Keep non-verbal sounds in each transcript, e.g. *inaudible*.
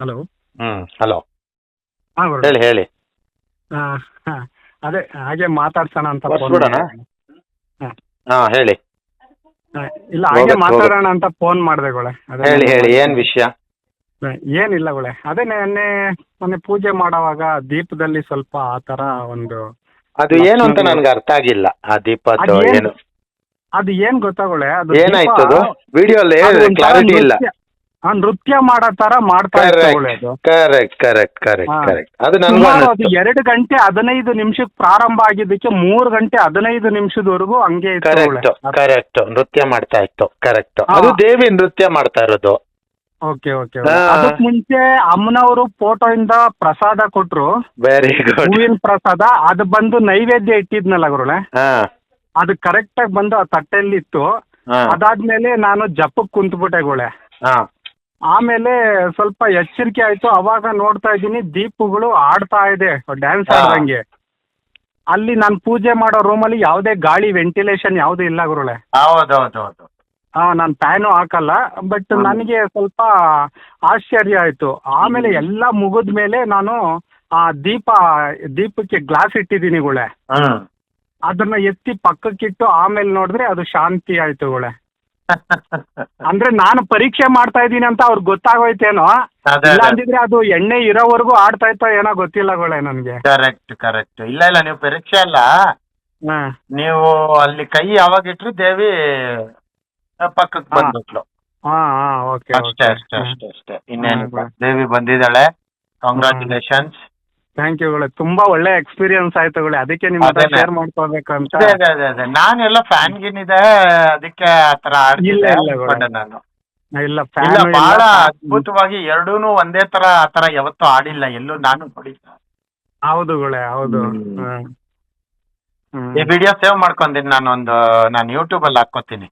Hello. ಹ್ಮ್ hello. ಹಾಂ ಹೇಳಿ ಹೇಳಿ. ಹಾಂ ಅದೇ ಹಾಗೆ ಮಾತಾಡ್ಸೋಣ ಅಂತ ಫೋನ್ ಬರ್ಸ್ಬಿಡೋಣ? ಹಾ. ಹೇಳಿ. ಇಲ್ಲ ಹಾಗೆ ಮಾತಾಡೋಣ ಅಂತ ಫೋನ್ ಮಾಡಿದೆ ಗೊಳೆ. ಅದೇ ಹೇಳಿ ಹೇಳಿ ಏನ್ ವಿಷಯ? ಏನಿಲ್ಲ ಗೊಳೆ. ಅದೇ ನೆನ್ನೆ ಮೊನ್ನೆ ಪೂಜೆ ಮಾಡೋವಾಗ ದೀಪದಲ್ಲಿ ಸ್ವಲ್ಪ ಆ ತರ ಒಂದು ಅದು ಏನು ಅಂತ ನನ್ಗೆ ಅರ್ಥ ಆಗಿಲ್ಲ. ಆ ದೀಪ ಅದೇನು? ಏನು ಅದು ಏನ್ ಗೊತ್ತಾಗೊಳೆ ಅದು ಏನಾಯ್ತು ಅದು ವಿಡಿಯೋ ಅಲ್ಲಿ ಅದು ಒಂಥರ ಕ್ಲಾರಿಟಿ ಇಲ್ಲ. ನೃತ್ಯ- ಆ, ನೃತ್ಯ ಮಾಡೋ ತರ ಮಾಡ್ತಾ ಇರ್ತಾರೆ ಅದು ಕರೆಕ್ಟ್ ಕರೆಕ್ಟ್ ಕರೆಕ್ಟ್ ಹಾ. ಕರೆಕ್ಟ್ ಅದು ನನ್ಗೂ ಸುಮಾರು ಅದು ಅನ್ನಿಸ್ತು ಎರಡು ಗಂಟೆ ಹದಿನೈದು ನಿಮಿಷಕ್ಕೆ ಪ್ರಾರಂಭ ಆಗಿದ್ದಕ್ಕೆ ಮೂರು ಗಂಟೆ ಹದಿನೈದು ನಿಮಿಷದವರೆಗೂ ಹಂಗೆ ಇತ್ತು ಕರೆಕ್ಟ್ ಕರೆಕ್ಟ್ ನೃತ್ಯ ಮಾಡ್ತಾ ಇತ್ತು ಕರೆಕ್ಟ್ ಹಾ. ಅದು ದೇವಿ ನೃತ್ಯ ಮಾಡ್ತಾ ಇರೋದು. ಓಕೆ ಓಕೆ ಹಾ. ಅದಕ್ ಮುಂಚೆ ಅಮ್ಮನವರು ಫೋಟೋ ಇಂದ ಪ್ರಸಾದ ಕೊಟ್ರು. ವೆರಿ ಗುಡ್ ಹೂವಿನ ಪ್ರಸಾದ. ಅದು ಬಂದು ನೈವೇದ್ಯ ಇಟ್ಟಿದ್ನಲ್ಲ ಗುರುಳೆ ಹಾ. ಅದು ಕರೆಕ್ಟ್ ಆಗಿ ಬಂದು ಆ ತಟ್ಟೆಯಲ್ಲಿ ಇತ್ತು ಹಾ. ಅದಾದ್ಮೇಲೆ ನಾನು ಜಪ್ಪಕ್ ಕುಂತ್ಬಿಟ್ಟೆ ಗುಳೆ ಹಾ. ಆಮೇಲೆ ಸ್ವಲ್ಪ ಎಚ್ಚರಿಕೆ ಆಯ್ತು. ಅವಾಗ ನೋಡ್ತಾ ಇದ್ದೀನಿ ದೀಪಗಳು ಆಡ್ತಾ ಇದೆ ಡ್ಯಾನ್ಸ್. ಆಡ್ದಂಗೆ. ಅಲ್ಲಿ ನಾನು ಪೂಜೆ ಮಾಡೋ ರೂಮಲ್ಲಿ ಯಾವುದೇ ಗಾಳಿ ವೆಂಟಿಲೇಷನ್ ಯಾವುದು ಇಲ್ಲ ಗುರುಳೆ ಹೌದೌದೌದು. ಹಾ ನಾನು ಫ್ಯಾನು ಹಾಕಲ್ಲ ಬಟ್ ನನಗೆ ಸ್ವಲ್ಪ ಆಶ್ಚರ್ಯ ಆಯ್ತು. ಆಮೇಲೆ ಎಲ್ಲ ಮುಗಿದ ಮೇಲೆ ನಾನು ಆ ದೀಪ ದೀಪಕ್ಕೆ ಗ್ಲಾಸ್ ಇಟ್ಟಿದ್ದೀನಿ ಗುಳೆ ಹ್ಮ್. ಅದನ್ನ ಎತ್ತಿ ಪಕ್ಕಕ್ಕಿಟ್ಟು ಆಮೇಲೆ ನೋಡಿದ್ರೆ ಅದು ಶಾಂತಿ ಆಯ್ತು ಗುಳೆ *laughs* ಅಂದ್ರೆ ನಾನು ಪರೀಕ್ಷೆ ಮಾಡ್ತಾ ಇದ್ದೀನಿ ಅಂತ ಅವ್ರಿಗೆ ಗೊತ್ತಾಗೋಯ್ತೇನೋ? ಅದೇ ಇಲ್ಲ ಅಂದಿದ್ರೆ ಅದು ಎಣ್ಣೆ ಇರೋವರೆಗೂ ಆಡ್ತಾ ಇತ್ತೋ ಏನೋ ಗೊತ್ತಿಲ್ಲ ಗೋಳೆ ನನ್ಗೆ. ಕರೆಕ್ಟ್ ಕರೆಕ್ಟ್ ಇಲ್ಲ ಇಲ್ಲ ನೀವು ಪರೀಕ್ಷೆ ಅಲ್ಲ. ಹಾ. ನೀವು ಅಲ್ಲಿ ಕೈ ಯಾವಾಗ ಇಟ್ರು ದೇವಿ ಪಕ್ಕಕ್ಕೆ ಹಾ. ಬಂದ್ಬಿಟ್ಲು. ಹಾ ಹಾ ಓಕೆ ಅಷ್ಟೇ ಅಷ್ಟೇ ಅಷ್ಟೇ ಅಷ್ಟೇ. ಇನ್ನೇನಿಲ್ಲ ಹಾ. ದೇವಿ ಬಂದಿದ್ದಾಳೆ. ಕಾಂಗ್ರಾಚುಲೇಷನ್ಸ್ ಥ್ಯಾಂಕ್ ಯು ಗುಳೆ ತುಂಬಾ ಒಳ್ಳೆ ಎಕ್ಸ್ಪೀರಿಯನ್ಸ್ ಆಯ್ತು ಗುಳೆ ಅದಕ್ಕೆ ನಿಮ್ಮ ಹತ್ರ ಅದೇನೆ. ಶೇರ್ ಮಾಡ್ಕೋಬೇಕಂತ ಅದೇ ಅದೇ ಅದೇ ಅದೇ ನಾನೆಲ್ಲ ಫ್ಯಾನ್ ಗಿನ್ ಇದೆ ಅದಕ್ಕೆ ಆತರ ಇಲ್ಲ, ಆಡ್ತಿದ್ದೆ ಇಲ್ಲ ಗುರು. ಅನ್ಕೊಂಡೆ ನಾನು ಇಲ್ಲ ಇಲ್ಲ ಬಹಳ ಅದ್ಭುತವಾಗಿ ಎರಡೂನು ಒಂದೇ ತರ ಆತರ ಯಾವತ್ತೂ ಆಡಿಲ್ಲ ಎಲ್ಲೂ ನಾನು ನೋಡಿಲ್ಲ ಹೌದು ಗುಳೆ ಹೌದು ಹ್ಮ್. ಹ್ಮ್. ಹ್ಮ್. ಈ ವಿಡಿಯೋ ಸೇವ್ ಮಾಡ್ಕೊಂತೀನಿ ನಾನು ಒಂದು ನಾನು ಯೂಟ್ಯೂಬ್ ಅಲ್ಲಿ ಹಾಕೋತೀನಿ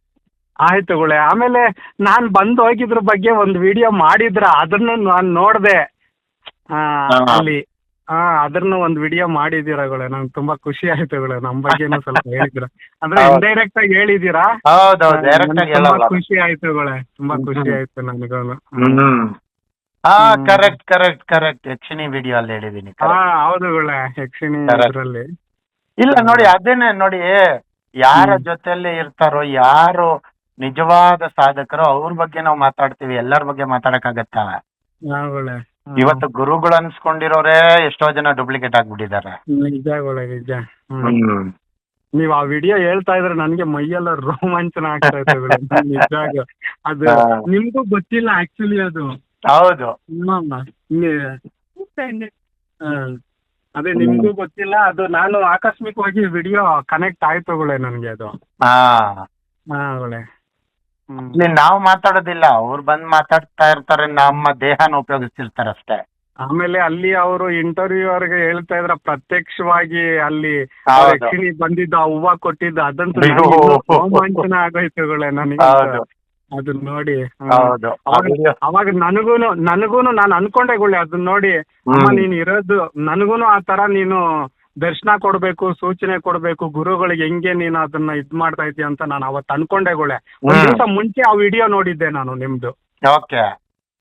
ಆಯ್ತು ಗುಳೆ ಆಮೇಲೆ ನಾನ್ ಬಂದ್ ಹೋಗಿದ್ರ ಬಗ್ಗೆ ಒಂದು ವಿಡಿಯೋ ಮಾಡಿದ್ರ ಅದನ್ನ ನಾನ್ ನೋಡ್ದೆ ಆ, ಹಾ. ಅಲ್ಲಿ ಹಾ ಅದ್ರನ್ನು ಒಂದ್ ವಿಡಿಯೋ ಮಾಡಿದೀರ ಗುಳೆ. ನಂಗೆ ತುಂಬಾ ಖುಷಿ ಆಯ್ತು ಗುಳೆ. ನಮ್ ಬಗ್ಗೆನು ಸ್ವಲ್ಪ ಹೇಳಿದಿರ ಅಂದ್ರೆ. ಇಂಡೈರೆಕ್ಟ್ ಆಗಿ ಹೇಳಿದೀರಾ ಹೌದೌದು. ಡೈರೆಕ್ಟ್ ಆಗಿ ತುಂಬಾ ಹೇಳಲ್ಲ. ಖುಷಿ ಆಯ್ತು ಗುಳೆ. ತುಂಬಾ ಖುಷಿ ಆಯ್ತು ನನಗೂನು. ಹ್ಮ್. ಹಾ. ಕರೆಕ್ಟ್ ಕರೆಕ್ಟ್ ಕರೆಕ್ಟ್ ಯಕ್ಷಿಣಿ ವಿಡಿಯೋ ಅಲ್ಲಿ ಹೇಳಿದೀನಿ ಹಾ correct. ಹೌದು ಗುಳೆ. ಯಕ್ಷಿಣಿ Correct. ಇದ್ರಲ್ಲಿ. ಇಲ್ಲ ನೋಡಿ ಅದೇನೆ ನೋಡಿ ಯಾರ ಹ್ಮ್. ಜೊತೆಯಲ್ಲಿ ಇರ್ತಾರೋ ಯಾರು ನಿಜವಾದ ಸಾಧಕರು ಅವ್ರ ಬಗ್ಗೆ ನಾವು ಮಾತಾಡ್ತೀವಿ. ಎಲ್ಲರ ಬಗ್ಗೆ ಮಾತಾಡಕ್ಕಾಗತ್ತಾ? ಹಾ ಗುಳೆ. ಹಾ. ಇವತ್ತು ಗುರುಗಳು ಅನ್ಸ್ಕೊಂಡಿರೋರೇ ಎಷ್ಟೋ ಜನ ಡೂಪ್ಲಿಕೇಟ್ ಆಗ್ಬಿಟ್ಟಿದ್ದಾರೆ. ನಿಜ ನಿಜ. ಹ್ಮ್. ನೀವ್ ಆ ವಿಡಿಯೋ ಹೇಳ್ತಾ ಇದ್ರೆ ನನ್ಗೆ ಮೈಯೆಲ್ಲ ರೋಮಾಂಚನ ಆಗ್ತಾ ಇದೆ ಗುರು. ನಿಜವಾಗ ಅದು ಹಾ. ನಿಮ್ಗೂ ಗೊತ್ತಿಲ್ಲ ಆಕ್ಚುಲಿ ಅದು. ಹೌದು. ಹ್ಮ್. ನಿ- ಹಾ. ಅದೇ ನಿಮ್ಗೂ ಗೊತ್ತಿಲ್ಲ ಅದು ನಾನು ಆಕಸ್ಮಿಕವಾಗಿ ವಿಡಿಯೋ ಕನೆಕ್ಟ್ ಆಯ್ತು ಗುಳೆ ನನ್ಗೆ ಅದು. ಹಾ. ಹಾ ಗುಳೆ. ಇಲ್ಲಿ ನಾವು ಮಾತಾಡೋದಿಲ್ಲ ಅವ್ರು ಬಂದ್ ಮಾತಾಡ್ತಾ ಇರ್ತಾರೆ ನಮ್ಮ ದೇಹನ ಉಪಯೋಗಿಸ್ತಿರ್ತಾರೆ ಅಷ್ಟೇ ಆಮೇಲೆ ಅಲ್ಲಿ ಅವರು ಇಂಟರ್ವ್ಯೂ ಅವ್ರಿಗೆ ಹೇಳ್ತಾ ಇದ್ರ ಪ್ರತ್ಯಕ್ಷವಾಗಿ ಅಲ್ಲಿ ಹೌದು. ಯಕ್ಷಿಣಿ ಬಂದಿದ್ದು ಆ ಹೂವ ಕೊಟ್ಟಿದ್ದ ಅದಂತೂ ಅಯ್ಯೋ. ನನಗೆ ಇನ್ನೂ ರೋಮಾಂಚನ ಆಗೋಯ್ತು ಗುಳೆ ನನಗೆ ಹೌದು ಅದನ್ನ ನೋಡಿ. ಹೌದು ಅವಾಗ ನನಗೂನು ನನಗೂನು ನಾನು ಅನ್ಕೊಂಡೆ ಅದನ್ನ ನೋಡಿ ಅಮ್ಮ ಹ್ಮ್. ನೀನ್ ಇರೋದು ನನಗೂನು ಆ ತರ ನೀನು ದರ್ಶನ ಕೊಡ್ಬೇಕು ಸೂಚನೆ ಕೊಡ್ಬೇಕು ಗುರುಗಳಿಗೆ ಹೆಂಗೆ ನೀನು ಅದನ್ನ ಇದ್ ಮಾಡ್ತಾ ಇದೀಯ ಅಂತ ನಾನು ಅವತ್ತು ಅನ್ಕೊಂಡೆ ಗುಳೆ. ಒಂದ್ ಹ್ಮ್. ದಿವಸ ಮುಂಚೆ ಆ ವಿಡಿಯೋ ನೋಡಿದ್ದೆ ನಾನು ನಿಮ್ದು. ಓಕೆ.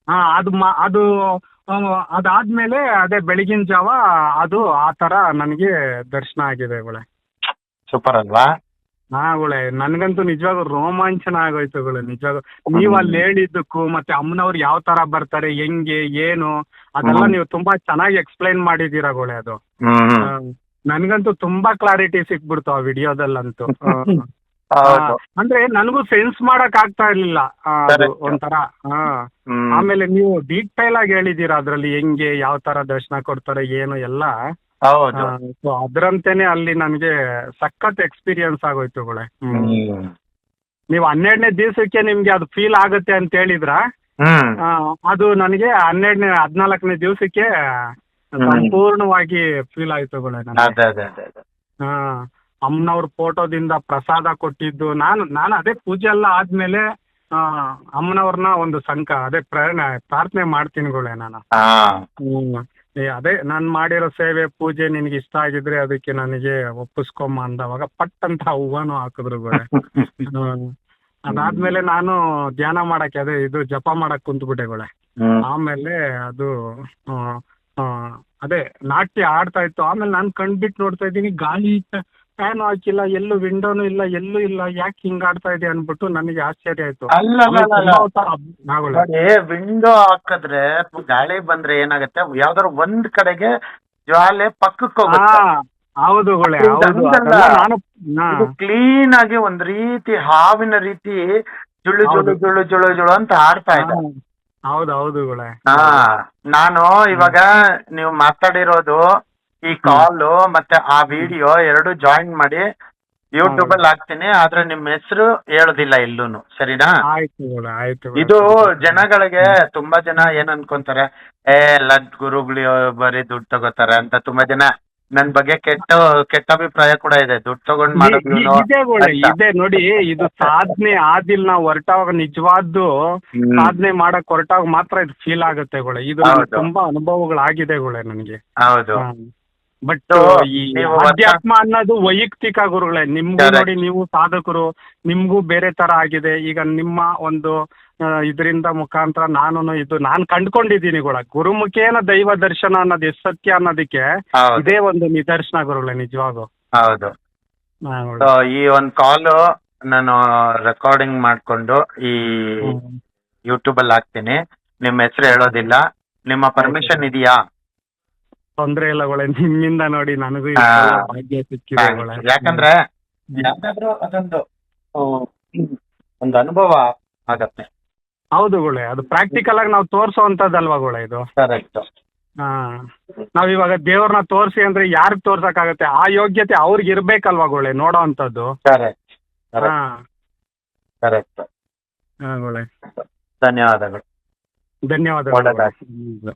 ಹಾ ಅದು ಮಾ- ಅದು ಆ, ಅದಾದ್ಮೇಲೆ ಅದೇ ಬೆಳಗಿನ ಜಾವ ಅದು ಆ ತರ ನನಗೆ ದರ್ಶನ ಆಗಿದೆ ಗುಳೆ. ಸೂಪರ್ ಅಲ್ವಾ? ಹಾ ಗುಳೆ ನನ್ಗಂತೂ ನಿಜವಾಗ್ಲೂ ರೋಮಾಂಚನ ಆಗೋಯ್ತು ಗುಳೆ ನಿಜವಾಗೂ. ನೀವ್ ಅಲ್ಲಿ ಹೇಳಿದ್ದಕ್ಕೂ ಮತ್ತೆ ಅಮ್ಮನವ್ರು ಯಾವ ತರ ಬರ್ತಾರೆ ಹೆಂಗೆ ಏನು ಅದೆಲ್ಲ ಹ್ಮ್. ನೀವು ತುಂಬಾ ಚೆನ್ನಾಗಿ ಎಕ್ಸ್ಪ್ಲೈನ್ ಮಾಡಿದೀರಾ ಗುಳೆ ಅದು. ಹ್ಮ್ ನನ್ಗಂತೂ ತುಂಬಾ ಕ್ಲಾರಿಟಿ ಸಿಕ್ಬಿಡ್ತು ಆ ವಿಡಿಯೋದಲ್ಲಂತೂ. *laughs* ಹೌದು. ಅಂದ್ರೆ ನನಗೂ ಸೆನ್ಸ್ ಮಾಡಕ್ ಆಗ್ತಾ ಇರ್ಲಿಲ್ಲ ಆ, ಅದು Correct. ಒಂಥರ ಹಾ ಹ್ಮ್. ಆಮೇಲೆ ನೀವು ಡೀಟೈಲ್ ಆಗಿ ಹೇಳಿದೀರಾ ಅದ್ರಲ್ಲಿ ಹೆಂಗೆ ಯಾವ ತರ ದರ್ಶನ ಕೊಡ್ತಾರೆ ಏನು ಎಲ್ಲ? ಹೌದು. ಸೊ ಅದ್ರಂತೆನೆ ಅಲ್ಲಿ ನನ್ಗೆ ಸಖತ್ ಎಕ್ಸ್ಪೀರಿಯನ್ಸ್ ಆಗೋಯ್ತು ಗುಳೆ ಹ್ಮ್. ನೀವು ಹನ್ನೆರಡನೇ ದಿವಸಕ್ಕೆ ನಿಮ್ಗೆ ಅದು ಫೀಲ್ ಆಗುತ್ತೆ ಅಂತ ಹೇಳಿದ್ರ? ಹ್ಮ್. ಆ, ಅದು ನನಗೆ ಹನ್ನೆರಡನೇ ಹದಿನಾಲ್ಕನೇ ದಿವಸಕ್ಕೆ. ಸಂಪೂರ್ಣವಾಗಿ ಫೀಲ್ ಆಯ್ತು ಗುಳೆ ನನಗೆ. ಅದೇ ಅದೇ ಅದೇ ಅದೇ. ಹಾ ಅಮ್ಮನವ್ರ ಫೋಟೋದಿಂದ ಪ್ರಸಾದ ಕೊಟ್ಟಿದ್ದು. ನಾನು ನಾನು ಅದೇ ಪೂಜೆ ಎಲ್ಲ ಆದ್ಮೇಲೆ ಆ, ಅಮ್ಮನವ್ರನ್ನ ಒಂದು ಸಂಕ ಅದೇ ಪ್ರೇರಣೆ ಪ್ರಾರ್ಥನೆ ಮಾಡ್ತೀನಿ ಗುಳೆ ನಾನು. ಹಾ. ಹ್ಮ್. ಏ, ಅದೇ ನಾನು ಮಾಡಿರೋ ಸೇವೆ ಪೂಜೆ ನಿನ್ಗೆ ಇಷ್ಟ ಆಗಿದ್ರೆ ಅದಕ್ಕೆ ನನಗೆ ಒಪ್ಪಿಸ್ಕೊಂಬ ಅಂದವಾಗ ಪಟ್ ಅಂತ ಹೂವನು ಹಾಕಿದ್ರು ಗುಳೆ *laughs* ಹ್ಮ್. ಅದಾದ್ಮೇಲೆ ನಾನು ಧ್ಯಾನ ಮಾಡಕ್ಕೆ ಅದೇ ಇದು ಜಪ ಮಾಡಕ್ ಕುಂತ್ಬಿಟ್ಟೆ ಗುಳೆ ಹ್ಮ್. ಆಮೇಲೆ ಅದು ಆ, ಅದೇ ನಾಟ್ಯ ಆಡ್ತಾ ಇತ್ತು. ಆಮೇಲೆ ನಾನು ಕಣ್ಬಿಟ್ಟು ನೋಡ್ತಾ ಇದ್ದೀನಿ ಗಾಳಿ ಫ್ಯಾನ್ ಹಾಕಿಲ್ಲ ಎಲ್ಲೂ ವಿಂಡೋನು ಇಲ್ಲ ಎಲ್ಲೂ ಇಲ್ಲ ಯಾಕೆ ಹಿಂಗ್ ಆಡ್ತಾ ಇದೆ ಅನ್ಬಿಟ್ಟು ನನಗೆ ಆಶ್ಚರ್ಯ ಆಯ್ತು. ಅಲ್ಲ ಅಲ್ಲ ಅಲ್ಲ, ಅಲ್ಲ. ಹೊತ್ತು ನೋಡಿ ವಿಂಡೋ ಹಾಕಿದ್ರೆ ಗಾಳಿ ಬಂದ್ರೆ ಏನಾಗುತ್ತೆ? ಯಾವ್ದಾದ್ರು ಒಂದ್ ಕಡೆಗೆ ಜ್ವಾಲೆ ಪಕ್ಕಕ್ಕೆ ಹೋಗುತ್ತೆ. ಹೌದು ಗುಳೆ ಅದು ಹೌದು. ಅದೆಲ್ಲ ನಾನು ಹಾ, ಕ್ಲೀನ್ ಆಗಿ ಒಂದ್ ರೀತಿ ಹಾವಿನ ರೀತಿ ಜುಳು ಜುಳು ಹೌದು. ಜುಳು ಜುಳು ಜುಳು ಅಂತ ಆಡ್ತಾ ಇದೆ ಹಾ. ಹೌದು ಹೌದು ಗುಳೆ. ಹಾ ನಾನು ಇವಾಗ ನೀವು ಮಾತಾಡಿರೋದು ಈ ಕಾಲ್ ಮತ್ತೆ ಆ ವಿಡಿಯೋ ಎರಡು ಜಾಯಿನ್ ಮಾಡಿ ಯೂಟ್ಯೂಬ್ ಅಲ್ಲಿ ಹಾಕ್ತೀನಿ ಆದ್ರೆ ನಿಮ್ ಹೆಸರು ಹೇಳೋದಿಲ್ಲ ಎಲ್ಲೂನು ಸರಿನಾ? ಆಯ್ತು ಗುಳೆ ಆಯ್ತು ಗುಳೆ. ಇದು ಜನಗಳಿಗೆ ತುಂಬಾ ಜನ ಏನ್ ಅನ್ಕೊಂತಾರೆ ಏ ಎಲ್ಲ ಗುರುಗಳು ಬರೀ ದುಡ್ಡು ತಗೋತಾರೆ ಅಂತ ತುಂಬಾ ಜನ ನನ್ ಬಗ್ಗೆ ಕೆಟ್ಟ ಕೆಟ್ಟ ಅಭಿಪ್ರಾಯ ಕೂಡ ಇದೆ ದುಡ್ಡು ತಗೊಂಡ್ ಮಾಡೋದು ಇ- ಇದೆ ಗುಳೆ. ನೋಡಿ ಇದು ಸಾಧನೆ ಆದಿಲ್ ನಾವು ಹೊರಟಾಗ ನಿಜವಾದ್ದು ಹ್ಮ್. ಸಾಧನೆ ಮಾಡಕ್ ಹೊರಟಾಗ ಮಾತ್ರ ಇದು ಫೀಲ್ ಆಗುತ್ತೆ ಗುಳೆ ಇದು ನನಗೆ ಹೌದು. ತುಂಬಾ ಅನುಭವಗಳಾಗಿದೆ ಗುಳೆ ನನಗೆ ಹೌದು ಬಟ್ So, ಈ ನೀವು ಅಧ್ಯಾತ್ಮ ಅನ್ನೋದು ವೈಯಕ್ತಿಕ ಗುರುಗಳೇ ನಿಮ್ಗೂ Correct. ನೋಡಿ ನೀವು ಸಾಧಕರು ನಿಮ್ಗೂ ಬೇರೆ ತರ ಆಗಿದೆ ಈಗ ನಿಮ್ಮ ಒಂದು ಇದರಿಂದ ಮುಖಾಂತರ ನಾನು ಇದು ನಾನು ಕಂಡ್ಕೊಂಡಿದ್ದೀನಿ ಕೂಡ. ಗುರುಮುಖೇನ ದೈವ ದರ್ಶನ ಅನ್ನೋದು ಎಷ್ಟು ಸತ್ಯ ಅನ್ನೋದಕ್ಕೆ ಹೌದು. ಇದೇ ಒಂದು ನಿದರ್ಶನ ಗುರುಗಳೇ ನಿಜವಾಗೂ ಹೌದು. ಹಾ, ಈ ಒಂದ್ ಕಾಲ್ ನಾನು ರೆಕಾರ್ಡಿಂಗ್ ಮಾಡ್ಕೊಂಡು ಈ ಹ್ಮ್. ಯೂಟ್ಯೂಬ್ ಅಲ್ಲಿ ಹಾಕ್ತೀನಿ. ನಿಮ್ಮ ಹೆಸರು ಹೇಳೋದಿಲ್ಲ. ನಿಮ್ಮ ಪರ್ಮಿಷನ್ ಇದೆಯಾ? ತೊಂದ್ರೆ ಇಲ್ಲ ಗುಳೆ ನಿಮ್ಮಿಂದ ನೋಡಿ ನನಗೂ ಹಾ. ಭಾಗ್ಯ ಸಿಕ್ಕಿದೆ ಗುಳೆ. ಯಾಕಂದ್ರೆ ಯಾವ್ದಾದ್ರು ಅದೊಂದು ಒಂದು ಅನುಭವ ಆಗತ್ತೆ. ಹೌದು ಗುಳೆ ಅದು ಪ್ರಾಕ್ಟಿಕಲ್ ಆಗಿ ನಾವು ತೋರ್ಸೋವಂಥದ್ದಲ್ವಾ ಗುಳೆ ಇದು? ಕರೆಕ್ಟ್ ಹಾ ನಾವ್ ಇವಾಗ ದೇವ್ರನ್ನ ತೋರಿಸಿ ಅಂದ್ರೆ ಯಾರಿಗ್ ತೋರ್ಸಕ್ಕಾಗತ್ತೆ? ಆ ಯೋಗ್ಯತೆ ಅವ್ರಿಗೆ ಇರ್ಬೇಕಲ್ವಾ ಗುಳೆ ನೋಡೋ ಅಂಥದ್ದು ಕರೆಕ್ಟ್ ಹಾ. ಕರೆಕ್ಟ್ ಹಾ ಗೋಳೆ. ಧನ್ಯವಾದಗಳು. ಧನ್ಯವಾದಗಳು. ಒಳ್ಳೆದಾಗ್ಲಿ. ಹ್ಮ್.